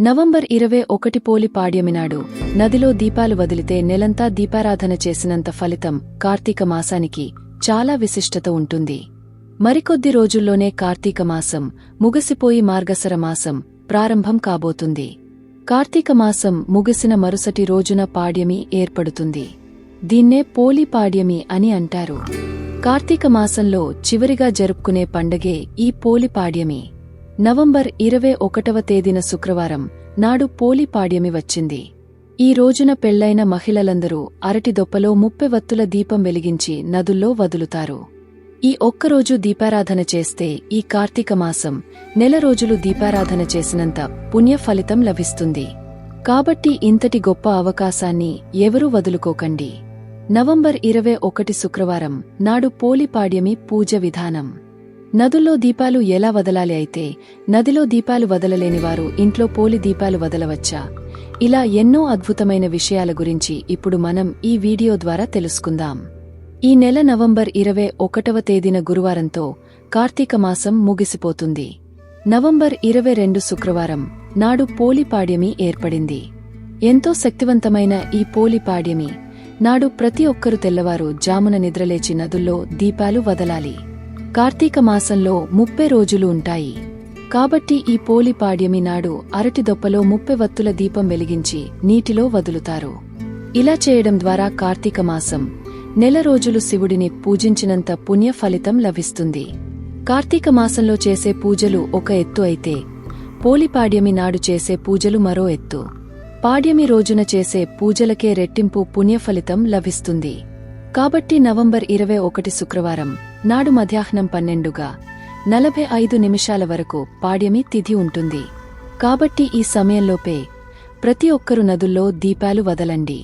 November ఇరవై ఒకటి పోలి పాడ్యమినాడు. నదిలో దీపాలు వదిలితే నెలంతా దీపారాధన చేసినంత ఫలితం కార్తీక మాసానికి చాలా విశిష్టత ఉంటుంది. మరికొద్ది రోజుల్లోనే కార్తీక మాసం ముగసిపోయి మార్గసర మాసం ప్రారంభం కాబోతుంది. కార్తీక మాసం ముగిసిన మరుసటి రోజున పాడ్యమి ఏర్పడుతుంది. దీన్నే పోలి పాడ్యమి అని అంటారు. కార్తీక మాసంలో చివరిగా జరుపుకునే పండగే ఈ పోలి పాడ్యమి. నవంబర్ ఇరవై ఒకటవ తేదీన శుక్రవారం నాడు పోలి పాడ్యమి వచ్చింది. ఈ రోజున పెళ్ళైన మహిళలందరూ అరటిదొప్పలో ముప్పెవత్తుల దీపం వెలిగించి నదుల్లో వదులుతారు. ఈ ఒక్కరోజు దీపారాధన చేస్తే ఈ కార్తీక మాసం నెల రోజులు దీపారాధన చేసినంత పుణ్య ఫలితం లభిస్తుంది. కాబట్టి ఇంతటి గొప్ప అవకాశాన్ని ఎవరూ వదులుకోకండి. నవంబర్ ఇరవై ఒకటి శుక్రవారం నాడు పోలి పాడ్యమి పూజ విధానం. నదుల్లో దీపాలు ఎలా వదలాలి అయితే నదిలో దీపాలు వదలలేనివారు ఇంట్లో పోలి దీపాలు వదలవచ్చా? ఇలా ఎన్నో అద్భుతమైన విషయాల గురించి ఇప్పుడు మనం ఈ వీడియో ద్వారా తెలుసుకుందాం. ఈ నెల నవంబర్ ఇరవై ఒకటవ తేదీన గురువారంతో కార్తీక మాసం ముగిసిపోతుంది. నవంబర్ ఇరవై రెండు శుక్రవారం నాడు పోలిపాడ్యమి ఏర్పడింది. ఎంతో శక్తివంతమైన ఈ పోలిపాడ్యమి నాడు ప్రతి ఒక్కరు తెల్లవారు జామున నిద్రలేచి నదుల్లో దీపాలు వదలాలి. కార్తీక మాసంలో ముప్పై రోజులు ఉంటాయి. కాబట్టి ఈ పోలి పాడ్యమి నాడు అరటి దొప్పలో ముప్పై వత్తుల దీపం వెలిగించి నీటిలో వదులుతారు. ఇలా చేయడం ద్వారా కార్తీక మాసం నెల రోజులు శివుడిని పూజించినంత పుణ్య ఫలితం లభిస్తుంది. కార్తీక మాసంలో చేసే పూజలు ఒక ఎత్తు అయితే పోలిపాడ్యమి నాడు చేసే పూజలు మరో ఎత్తు. పాడ్యమి రోజున చేసే పూజలకే రెట్టింపు పుణ్యఫలితం లభిస్తుంది. కాబట్టి నవంబర్ ఇరవై ఒకటి శుక్రవారం నాడు మధ్యాహ్నం పన్నెండుగా నలభై ఐదు నిమిషాల వరకు పాడ్యమి తిథి ఉంటుంది. కాబట్టి ఈ సమయంలోపే ప్రతి ఒక్కరు నదుల్లో దీపాలు వదలండి.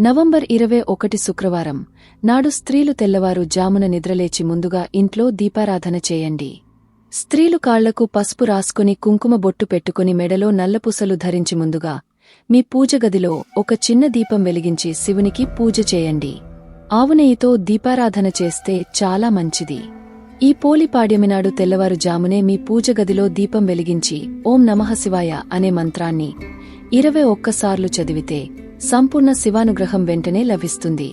నవంబర్ ఇరవై ఒకటి శుక్రవారం నాడు స్త్రీలు తెల్లవారు జామున నిద్రలేచి ముందుగా ఇంట్లో దీపారాధన చేయండి. స్త్రీలు కాళ్ళకు పసుపు రాసుకుని కుంకుమ బొట్టు పెట్టుకుని మెడలో నల్లపుసలు ధరించి ముందుగా మీ పూజగదిలో ఒక చిన్న దీపం వెలిగించి శివునికి పూజ చేయండి. ఆవునెయ్యితో దీపారాధన చేస్తే చాలా మంచిది. ఈ పోలి పాడ్యమినాడు తెల్లవారుజామునే మీ పూజగదిలో దీపం వెలిగించి ఓం నమః శివాయ అనే మంత్రాన్ని ఇరవై ఒక్కసార్లు చదివితే సంపూర్ణ శివానుగ్రహం వెంటనే లభిస్తుంది.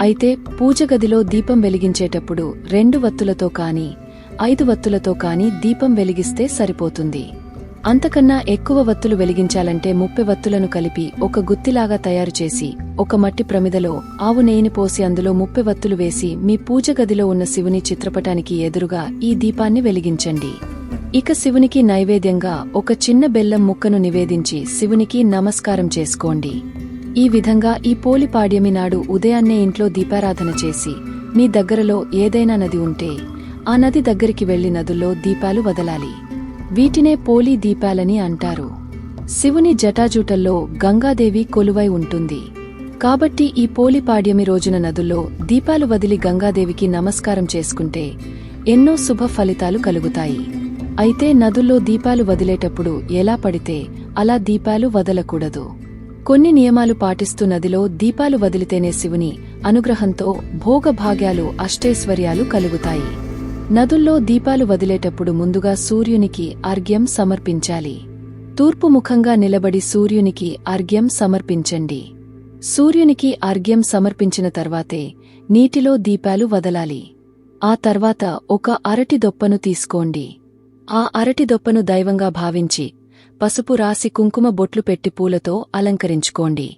అయితే పూజగదిలో దీపం వెలిగించేటప్పుడు రెండు వత్తులతో కాని ఐదు వత్తులతో కాని దీపం వెలిగిస్తే సరిపోతుంది. అంతకన్నా ఎక్కువ వత్తులు వెలిగించాలంటే ముప్పై వత్తులను కలిపి ఒక గుత్తిలాగా తయారు చేసి ఒక మట్టి ప్రమిదలో ఆవు నెయ్యిని పోసి అందులో ముప్పై వత్తులు వేసి మీ పూజ గదిలో ఉన్న శివుని చిత్రపటానికి ఎదురుగా ఈ దీపాన్ని వెలిగించండి. ఇక శివునికి నైవేద్యంగా ఒక చిన్న బెల్లం ముక్కను నివేదించి శివునికి నమస్కారం చేసుకోండి. ఈ విధంగా ఈ పోలి పాడ్యమి నాడు ఉదయాన్నే ఇంట్లో దీపారాధన చేసి మీ దగ్గరలో ఏదైనా నది ఉంటే ఆ నది దగ్గరికి వెళ్ళి నదుల్లో దీపాలు వదలాలి. వీటినే పోలీ దీపాలని అంటారు. శివుని జటాజూటల్లో గంగాదేవి కొలువై ఉంటుంది. కాబట్టి ఈ పోలిపాడ్యమి రోజున నదుల్లో దీపాలు వదిలి గంగాదేవికి నమస్కారం చేసుకుంటే ఎన్నో శుభ ఫలితాలు కలుగుతాయి. అయితే నదుల్లో దీపాలు వదిలేటప్పుడు ఎలా పడితే అలా దీపాలు వదలకూడదు. కొన్ని నియమాలు పాటిస్తూ నదిలో దీపాలు వదిలితేనే శివుని అనుగ్రహంతో భోగభాగ్యాలు అష్టైశ్వర్యాలు కలుగుతాయి. నదుల్లో దీపాలు వదిలేటప్పుడు ముందుగా సూర్యునికి అర్ఘ్యం సమర్పించాలి. తూర్పు ముఖంగా నిలబడి సూర్యునికి అర్ఘ్యం సమర్పించండి. సూర్యునికి అర్ఘ్యం సమర్పించిన తర్వాతే నీటిలో దీపాలు వదలాలి. ఆ తర్వాత ఒక అరటి దొప్పను తీసుకోండి. ఆ అరటి దొప్పను దైవంగా భావించి పసుపు రాసి కుంకుమ బొట్లు పెట్టి పూలతో అలంకరించుకోండి.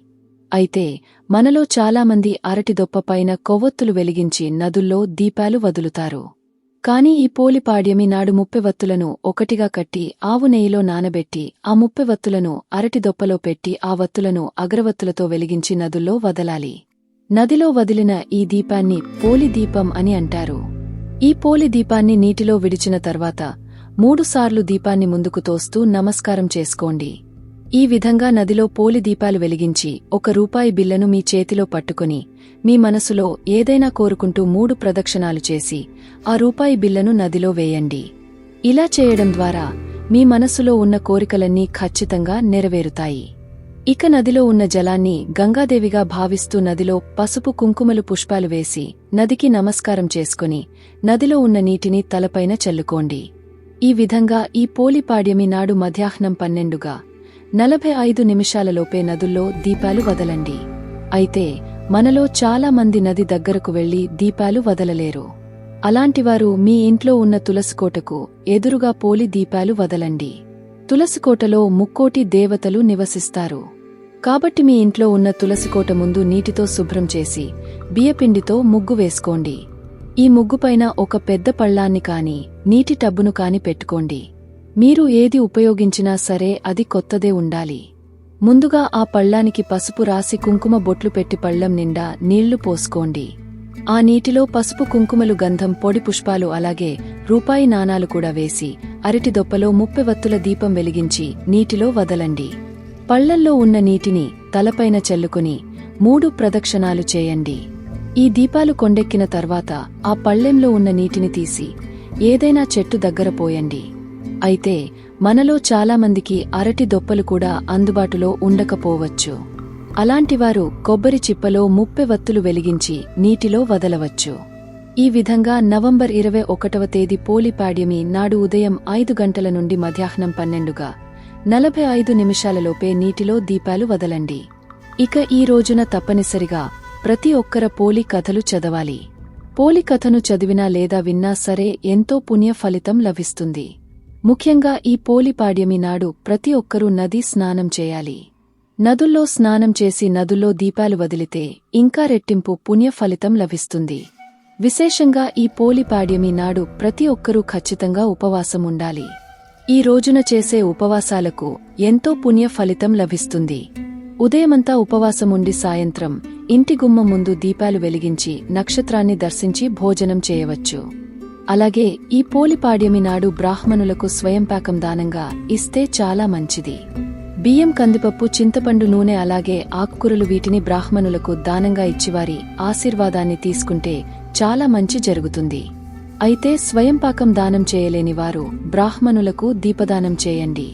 అయితే మనలో చాలామంది అరటి దొప్పపైన కొవ్వొత్తులు వెలిగించి నదుల్లో దీపాలు వదులుతారు. కాని ఈ పోలిపాడ్యమి నాడు ముప్పెవత్తులను ఒకటిగా కట్టి ఆవు నెయ్యిలో నానబెట్టి ఆ ముప్పెవత్తులను అరటి దొప్పలో పెట్టి ఆ వత్తులను అగ్రవత్తులతో వెలిగించి నదుల్లో వదలాలి. నదిలో వదిలిన ఈ దీపాన్ని పోలి దీపం అని అంటారు. ఈ పోలి దీపాన్ని నీటిలో విడిచిన తర్వాత మూడుసార్లు దీపాన్ని ముందుకు తోస్తూ నమస్కారం చేసుకోండి. ఈ విధంగా నదిలో పోలి దీపాలు వెలిగించి ఒక రూపాయి బిల్లను మీ చేతిలో పట్టుకుని మీ మనసులో ఏదైనా కోరుకుంటూ మూడు ప్రదక్షిణాలు చేసి ఆ రూపాయి బిల్లను నదిలో వేయండి. ఇలా చేయడం ద్వారా మీ మనసులో ఉన్న కోరికలన్నీ ఖచ్చితంగా నెరవేరుతాయి. ఇక నదిలో ఉన్న జలాన్ని గంగాదేవిగా భావిస్తూ నదిలో పసుపు కుంకుమలు పుష్పాలు వేసి నదికి నమస్కారం చేసుకుని నదిలో ఉన్న నీటిని తలపైన చల్లుకోండి. ఈ విధంగా ఈ పోలిపాడ్యమి నాడు మధ్యాహ్నం పన్నెండుగా నలభై ఐదు నిమిషాలలోపే నదుల్లో దీపాలు వదలండి. అయితే మనలో చాలా మంది నది దగ్గరకు వెళ్ళి దీపాలు వదలలేరు. అలాంటివారు మీ ఇంట్లో ఉన్న తులసికోటకు ఎదురుగా పోలి దీపాలు వదలండి. తులసికోటలో ముక్కోటి దేవతలు నివసిస్తారు. కాబట్టి మీ ఇంట్లో ఉన్న తులసికోట ముందు నీటితో శుభ్రం చేసి బియ్యపిండితో ముగ్గు వేసుకోండి. ఈ ముగ్గుపైన ఒక పెద్ద పళ్ళాన్ని కాని నీటి టబ్బును కాని పెట్టుకోండి. మీరు ఏది ఉపయోగించినా సరే అది కొత్తదే ఉండాలి. ముందుగా ఆ పళ్ళానికి పసుపు రాసి కుంకుమ బొట్లు పెట్టి పళ్ళం నిండా నీళ్ళు పోసుకోండి. ఆ నీటిలో పసుపు కుంకుమలు గంధం పొడి పుష్పాలు అలాగే రూపాయి నాణాలు కూడా వేసి అరటి దొప్పలో ముప్పెవత్తుల దీపం వెలిగించి నీటిలో వదలండి. పళ్ళల్లో ఉన్న నీటిని తలపైన చల్లుకుని మూడు ప్రదక్షిణాలు చేయండి. ఈ దీపాలు కొండెక్కిన తర్వాత ఆ పళ్ళెంలో ఉన్న నీటిని తీసి ఏదైనా చెట్టు దగ్గర పోయండి. అయితే మనలో చాలామందికి అరటి దొప్పలు కూడా అందుబాటులో ఉండకపోవచ్చు. అలాంటివారు కొబ్బరి చిప్పలో ముప్పె వత్తులు వెలిగించి నీటిలో వదలవచ్చు. ఈ విధంగా నవంబర్ ఇరవై ఒకటవ తేదీ పోలిపాడ్యమి నాడు ఉదయం ఐదు గంటల నుండి మధ్యాహ్నం పన్నెండుగా నలభై ఐదు నిమిషాలలోపే నీటిలో దీపాలు వదలండి. ఇక ఈ రోజున తప్పనిసరిగా ప్రతి ఒక్కర పోలి కథలు చదవాలి. పోలి కథను చదివినా లేదా విన్నా సరే ఎంతో పుణ్య ఫలితం లభిస్తుంది. ముఖ్యంగా ఈ పోలిపాడ్యమి నాడు ప్రతి ఒక్కరూ నది స్నానం చేయాలి. నదుల్లో స్నానం చేసి నదుల్లో దీపాలు వదిలితే ఇంకా రెట్టింపు పుణ్యఫలితం లభిస్తుంది. విశేషంగా ఈ పోలిపాడ్యమి నాడు ప్రతి ఒక్కరూ ఖచ్చితంగా ఉపవాసం ఉండాలి. ఈ రోజున చేసే ఉపవాసాలకు ఎంతో పుణ్యఫలితం లభిస్తుంది. ఉదయమంతా ఉపవాసముండి సాయంత్రం ఇంటి గుమ్మ ముందు దీపాలు వెలిగించి నక్షత్రాన్ని దర్శించి భోజనం చేయవచ్చు. అలాగే ఈ పోలిపాడ్యమి నాడు బ్రాహ్మణులకు స్వయంపాకం దానంగా ఇస్తే చాలా మంచిది. బియ్యం కందిపప్పు చింతపండు నూనె అలాగే ఆకుకూరలు వీటిని బ్రాహ్మణులకు దానంగా ఇచ్చివారి ఆశీర్వాదాన్ని తీసుకుంటే చాలా మంచి జరుగుతుంది. అయితే స్వయంపాకం దానం చేయలేని వారు బ్రాహ్మణులకు దీపదానం చేయండి.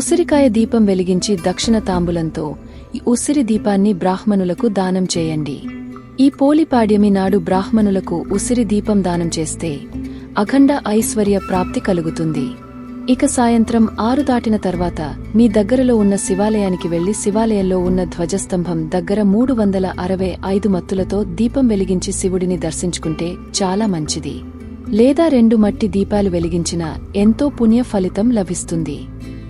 ఉసిరికాయ దీపం వెలిగించి దక్షిణ తాంబులంతో ఈ ఉసిరి దీపాన్ని బ్రాహ్మణులకు దానం చేయండి. ఈ పోలిపాడ్యమి నాడు బ్రాహ్మణులకు ఉసిరి దీపం దానం చేస్తే అఖండ ఐశ్వర్య ప్రాప్తి కలుగుతుంది. ఇక సాయంత్రం ఆరు దాటిన తర్వాత మీ దగ్గరలో ఉన్న శివాలయానికి వెళ్ళి శివాలయంలో ఉన్న ధ్వజస్తంభం దగ్గర మూడు వందల అరవై ఐదు మత్తులతో దీపం వెలిగించి శివుడిని దర్శించుకుంటే చాలా మంచిది. లేదా రెండు మట్టి దీపాలు వెలిగించిన ఎంతో పుణ్య ఫలితం లభిస్తుంది.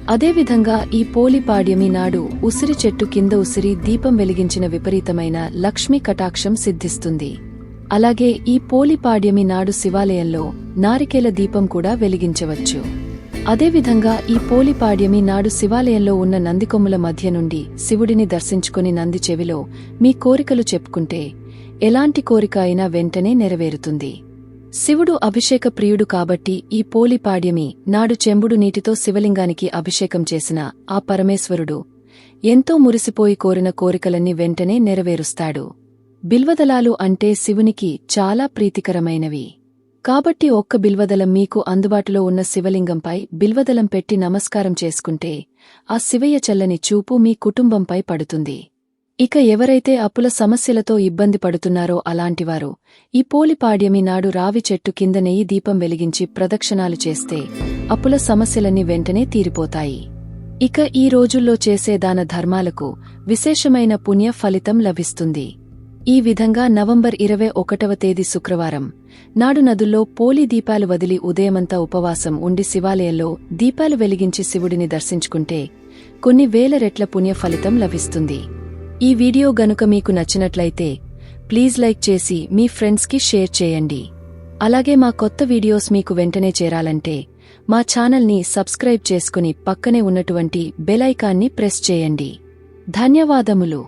అదేవిధంగా ఈ పోలిపాడ్యమి నాడు ఉసిరి చెట్టు కింద ఉసిరి దీపం వెలిగించిన విపరీతమైన లక్ష్మీ కటాక్షం సిద్ధిస్తుంది. అలాగే ఈ పోలిపాడ్యమి నాడు శివాలయంలో నారికేల దీపం కూడా వెలిగించవచ్చు. అదేవిధంగా ఈ పోలిపాడ్యమి నాడు శివాలయంలో ఉన్న నందికొమ్ముల మధ్య నుండి శివుడిని దర్శించుకుని నంది చెవిలో మీ కోరికలు చెప్పుకుంటే ఎలాంటి కోరిక అయినా వెంటనే నెరవేరుతుంది. శివుడు అభిషేక ప్రియుడు కాబట్టి ఈ పోలిపాడ్యమి నాడు చెంబుడు నీటితో శివలింగానికి అభిషేకం చేసిన ఆ పరమేశ్వరుడు ఎంతో మురిసిపోయి కోరిన కోరికలన్నీ వెంటనే నెరవేరుస్తాడు. బిల్వదలాలు అంటే శివునికి చాలా ప్రీతికరమైనవి. కాబట్టి ఒక్క బిల్వదలం మీకు అందుబాటులో ఉన్న శివలింగంపై బిల్వదలం పెట్టి నమస్కారం చేసుకుంటే ఆ శివయ్య చల్లని చూపు మీ కుటుంబంపై పడుతుంది. ఇక ఎవరైతే అప్పుల సమస్యలతో ఇబ్బంది పడుతున్నారో అలాంటివారు ఈ పోలిపాడ్యమి నాడు రావి చెట్టు కింద నెయ్యి దీపం వెలిగించి ప్రదక్షిణాలు చేస్తే అప్పుల సమస్యలన్నీ వెంటనే తీరిపోతాయి. ఇక ఈ రోజుల్లో చేసే దాన ధర్మాలకు విశేషమైన పుణ్య ఫలితం లభిస్తుంది. ఈ విధంగా నవంబర్ ఇరవై ఒకటవ తేదీ శుక్రవారం నాడు నదుల్లో పోలి దీపాలు వదిలి ఉదయమంతా ఉపవాసం ఉండి శివాలయంలో దీపాలు వెలిగించి శివుడిని దర్శించుకుంటే కొన్ని వేల రెట్ల పుణ్య ఫలితం లభిస్తుంది. ఈ వీడియో గనుక మీకు నచ్చినట్లయితే ప్లీజ్ లైక్ చేసి మీ ఫ్రెండ్స్కి షేర్ చేయండి. అలాగే మా కొత్త వీడియోస్ మీకు వెంటనే చేరాలంటే మా ఛానల్ని సబ్స్క్రైబ్ చేసుకుని పక్కనే ఉన్నటువంటి బెలైకాన్ని ప్రెస్ చేయండి. ధన్యవాదములు.